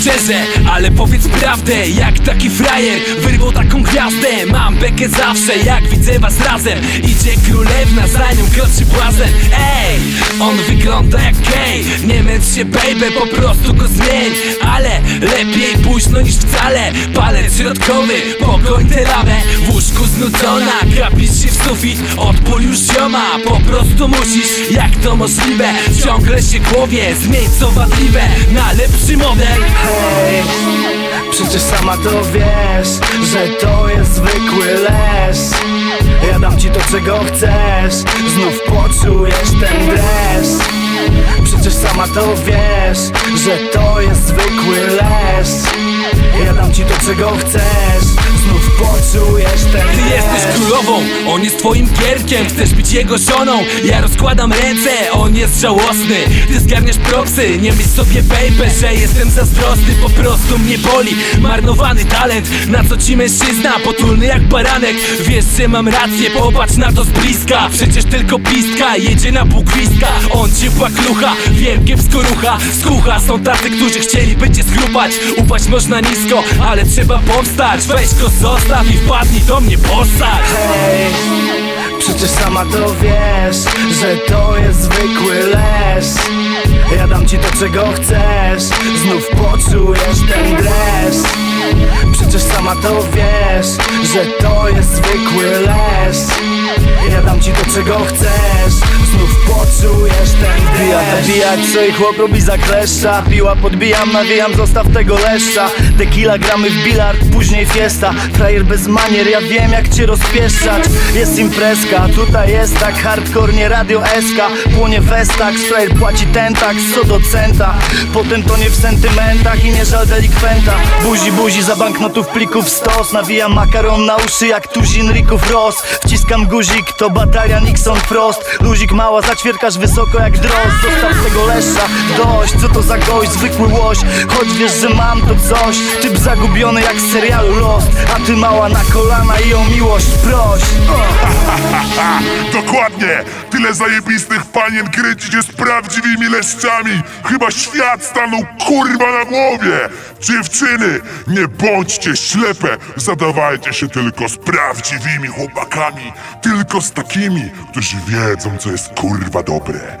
szczerze, ale powiedz prawdę Jak taki frajer wyrwał taką gwiazdę. Mam bekę zawsze, jak widzę was razem. Idzie królewna, za nią kroczy błazen Ej, on wygląda jak gej Nie męcz się baby, po prostu go zmień. Ale lepiej późno niż wcale. Palec środkowy, pogoń tę lamę W łóżku znudzona, gapisz się w sufit Odpól już zioma, po prostu musisz Jak to możliwe, ciągle się głowie Zmień co wadliwe na lepszy model. Hej, przecież sama to wiesz, że to jest zwykły les. Ja dam ci to czego chcesz, znów poczujesz ten dres Przecież sama to wiesz, że to jest zwykły les. Ja dam ci to czego chcesz, znów poczujesz ten Ty jesteś królową, on jest twoim gierkiem Chcesz być jego żoną, ja rozkładam ręce On jest żałosny, ty zgarniasz proksy Nie myśl sobie baby, że jestem zazdrosny. Po prostu mnie boli, marnowany talent Na co ci mężczyzna, potulny jak baranek. Wiesz, że mam rację, popatrz na to z bliska. Przecież tylko pistka, jedzie na bukwiska On ciepła klucha, wiem kiepsko rucha. Skucha, są tacy, którzy chcieliby cię schrupać. Upaść można nisko, ale trzeba powstać. Weź go zostaw i wpadnij do mnie postać Hej, przecież sama to wiesz, że to jest zwykły les. Ja dam ci to czego chcesz, znów poczujesz ten dres. Przecież sama to wiesz, że to jest zwykły les. Ja dam ci to czego chcesz, znów poczujesz ten to bijać, co i chłop robi za kleszcza Piła podbijam, nawijam, zostaw tego leszcza. Tequila gramy w bilard, później fiesta. Frajer bez manier, ja wiem jak cię rozpieszczać. Jest imprezka, tutaj jest tak hardcore, nie radio SK Płonie westak, frajer płaci ten tak, co do centa. Potem to nie w sentymentach i nie żal delikwenta. Buzi, buzi, za banknotów plików stos. Nawijam makaron na uszy jak tuzin Rików Ross. Wciskam guzik, to bataria Nixon Frost. Luzik mała, zaćwierkasz wysoko jak drost Zostaw tego lesza, dość, co to za gość, zwykły łoś Choć wiesz, że mam to coś, typ zagubiony jak z serialu Lost A ty mała na kolana i o miłość proś dokładnie! Tyle zajebistych panien kręci się z prawdziwymi leszczami! Chyba świat stanął kurwa na głowie! Dziewczyny, nie bądźcie ślepe! Zadawajcie się tylko z prawdziwymi chłopakami! Tylko z takimi, którzy wiedzą, co jest kurwa dobre.